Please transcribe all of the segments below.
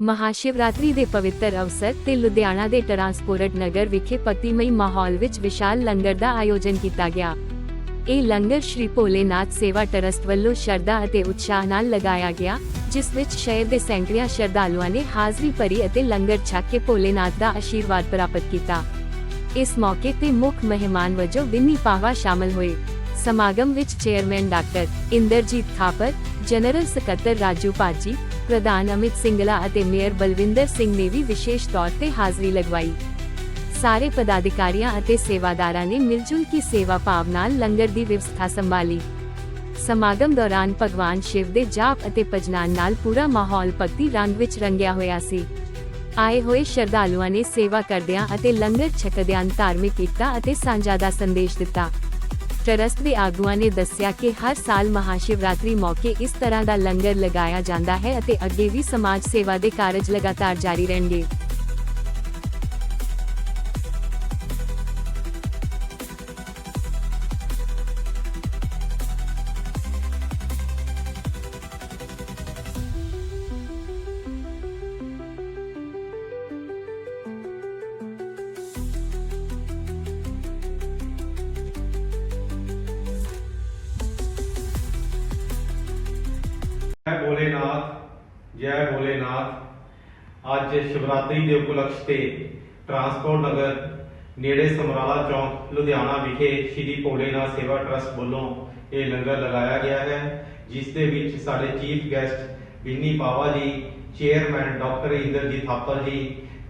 ਮਹਾਸ਼ਿਵਰਾਤਰੀ ਦੇ ਪਵਿੱਤਰ ਅਵਸਰ ਤੇ ਲੁਧਿਆਣਾ ਦੇ ਟਰਾਂਸਪੋਰਟ ਨਗਰ ਵਿਖੇ ਭਗਤੀਮਈ ਮਾਹੌਲ ਵਿੱਚ ਵਿਸ਼ਾਲ ਲੰਗਰ ਦਾ ਆਯੋਜਨ ਕੀਤਾ ਗਿਆ। ਇਹ ਲੰਗਰ ਸ਼੍ਰੀ ਭੋਲੇਨਾਥ ਸੇਵਾ ਟਰਸਟ ਵੱਲੋਂ ਸ਼ਰਧਾ ਅਤੇ ਉਤਸ਼ਾਹ ਨਾਲ ਲਗਾਇਆ ਗਿਆ, ਜਿਸ ਵਿੱਚ ਸ਼ਹਿਰ ਦੇ ਸੈਂਕੜਿਆਂ ਸ਼ਰਧਾਲੂਆਂ ਨੇ ਹਾਜ਼ਰੀ ਭਰੀ ਅਤੇ ਲੰਗਰ ਛਕ ਕੇ ਭੋਲੇਨਾਥ ਦਾ ਆਸ਼ੀਰਵਾਦ ਪ੍ਰਾਪਤ ਕੀਤਾ। ਇਸ ਮੌਕੇ ਤੇ ਮੁੱਖ ਮਹਿਮਾਨ ਵਜੋਂ ਵਿੰਨੀ ਪਾਵਾ ਸ਼ਾਮਲ ਹੋਏ। ਸਮਾਗਮ ਵਿੱਚ chairman doctor Inderjit Thapar, general ਸਕੱਤਰ ਰਾਜੂ ਪਾਜੀ ਪ੍ਰਧਾਨ ਅਮਿਤ ਸਿੰਗਲਾ ਅਤੇ ਮੇਅਰ ਬਲਵਿੰਦਰ ਸਿੰਘ ਨੇ ਵੀ ਵਿਸ਼ੇਸ਼ ਤੌਰ ਤੇ ਹਾਜ਼ਰੀ ਲਗਵਾਈ। ਸਾਰੇ ਪਦਾਧਿਕਾਰੀਆਂ ਅਤੇ ਸੇਵਾਦਾਰਾਂ ਨੇ ਮਿਲਜੁਲ ਕੇ ਸੇਵਾ ਭਾਵ ਨਾਲ ਲੰਗਰ ਦੀ ਵਿਵਸਥਾ ਸੰਭਾਲੀ। ਸਮਾਗਮ ਦੌਰਾਨ ਭਗਵਾਨ ਸ਼ਿਵ ਦੇ ਜਾਪ ਅਤੇ ਭਜਨਾਂ ਨਾਲ ਪੂਰਾ ਮਾਹੌਲ ਭਗਤੀ ਰੰਗ ਵਿੱਚ ਰੰਗਿਆ ਹੋਇਆ ਸੀ। ਆਏ ਹੋਏ ਸ਼ਰਧਾਲੂਆਂ ਨੇ ਸੇਵਾ ਕਰਦਿਆਂ ਅਤੇ ਲੰਗਰ ਛਕਦਿਆਂ ਧਾਰਮਿਕ ਏਕਤਾ ਅਤੇ ਸਾਂਝਾ ਦਾ ਸੰਦੇਸ਼ ਦਿੱਤਾ। ਟਰਸਟ ਦੇ ਆਗੂਆਂ ਨੇ ਦੱਸਿਆ ਕਿ ਹਰ ਸਾਲ ਮਹਾਸ਼ਿਵਰਾਤਰੀ ਮੌਕੇ ਇਸ ਤਰ੍ਹਾਂ ਦਾ ਲੰਗਰ ਲਗਾਇਆ ਜਾਂਦਾ ਹੈ ਅਤੇ ਅੱਗੇ ਵੀ ਸਮਾਜ ਸੇਵਾ ਦੇ ਕਾਰਜ ਲਗਾਤਾਰ ਜਾਰੀ ਰਹਿਣਗੇ। ਜੈ ਭੋਲੇਨਾਥ ਜੈ ਭੋਲੇਨਾਥ। ਅੱਜ ਸ਼ਿਵਰਾਤਰੀ ਦੇ ਉਪਲਕਸ਼ ਤੇ ਟਰਾਂਸਪੋਰਟ ਨਗਰ ਨੇੜੇ ਸਮਰਾਲਾ ਚੌਂਕ, ਲੁਧਿਆਣਾ ਵਿਖੇ ਸ਼੍ਰੀ ਭੋਲੇਨਾਥ ਸੇਵਾ ਟਰਸਟ ਵੱਲੋਂ ਇਹ ਲੰਗਰ ਲਗਾਇਆ ਗਿਆ ਹੈ, ਜਿਸ ਦੇ ਵਿੱਚ ਸਾਡੇ ਚੀਫ ਗੈਸਟ ਬਿੰਨੀ ਪਾਵਾ ਜੀ, ਚੇਅਰਮੈਨ ਡਾਕਟਰ ਇੰਦਰਜੀਤ ਥਾਪਰ ਜੀ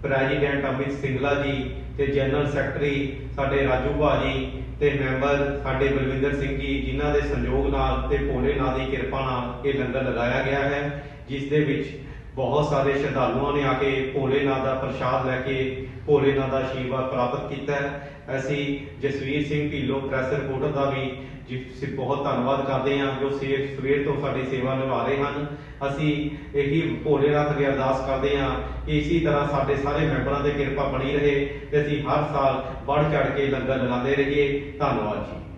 ਪ੍ਰੈਜ਼ੀਡੈਂਟ ਅਮਿਤ ਸਿੰਗਲਾ ਜੀ ਤੇ ਜਨਰਲ ਸੈਕਟਰੀ ਸਾਡੇ ਰਾਜੂ ਭਾਜੀ ਤੇ ਮੈਂਬਰ ਸਾਡੇ ਬਲਵਿੰਦਰ ਸਿੰਘ ਜੀ, ਜਿਨ੍ਹਾਂ ਦੇ ਸੰਯੋਗ ਨਾਲ ਤੇ ਭੋਲੇਨਾਥ ਦੀ ਕਿਰਪਾ ਨਾਲ ਇਹ ਲੰਗਰ ਲਗਾਇਆ ਗਿਆ ਹੈ, ਜਿਸ ਦੇ ਵਿੱਚ ਬਹੁਤ ਸਾਰੇ ਸ਼ਰਧਾਲੂਆਂ ਨੇ ਆ ਕੇ ਭੋਲੇਨਾਥ ਦਾ ਪ੍ਰਸ਼ਾਦ ਲੈ ਕੇ ਭੋਲੇਨਾਥ ਦਾ ਆਸ਼ੀਰਵਾਦ ਪ੍ਰਾਪਤ ਕੀਤਾ ਹੈ। ਅਸੀਂ ਜਸਵੀਰ ਸਿੰਘ ਢਿੱਲੋਂ ਪ੍ਰੈਸ ਰਿਪੋਰਟਰ ਦਾ ਵੀ ਜਿਸ ਬਹੁਤ ਧੰਨਵਾਦ ਕਰਦੇ ਹਾਂ ਜੋ ਸਵੇਰ ਸਵੇਰ ਤੋਂ ਸਾਡੀ ਸੇਵਾ ਨਿਭਾ ਰਹੇ ਹਨ। ਅਸੀਂ ਇਹੀ ਭੋਲੇਨਾਥ ਅੱਗੇ ਅਰਦਾਸ ਕਰਦੇ ਹਾਂ ਕਿ ਇਸੇ ਤਰ੍ਹਾਂ ਸਾਡੇ ਸਾਰੇ ਮੈਂਬਰਾਂ ਤੇ ਕਿਰਪਾ ਬਣੀ ਰਹੇ ਤੇ ਅਸੀਂ ਹਰ ਸਾਲ ਵੱਧ ਚੜ ਕੇ ਲੰਗਰ ਲਗਾਉਂਦੇ ਰਹੀਏ। ਧੰਨਵਾਦ ਜੀ।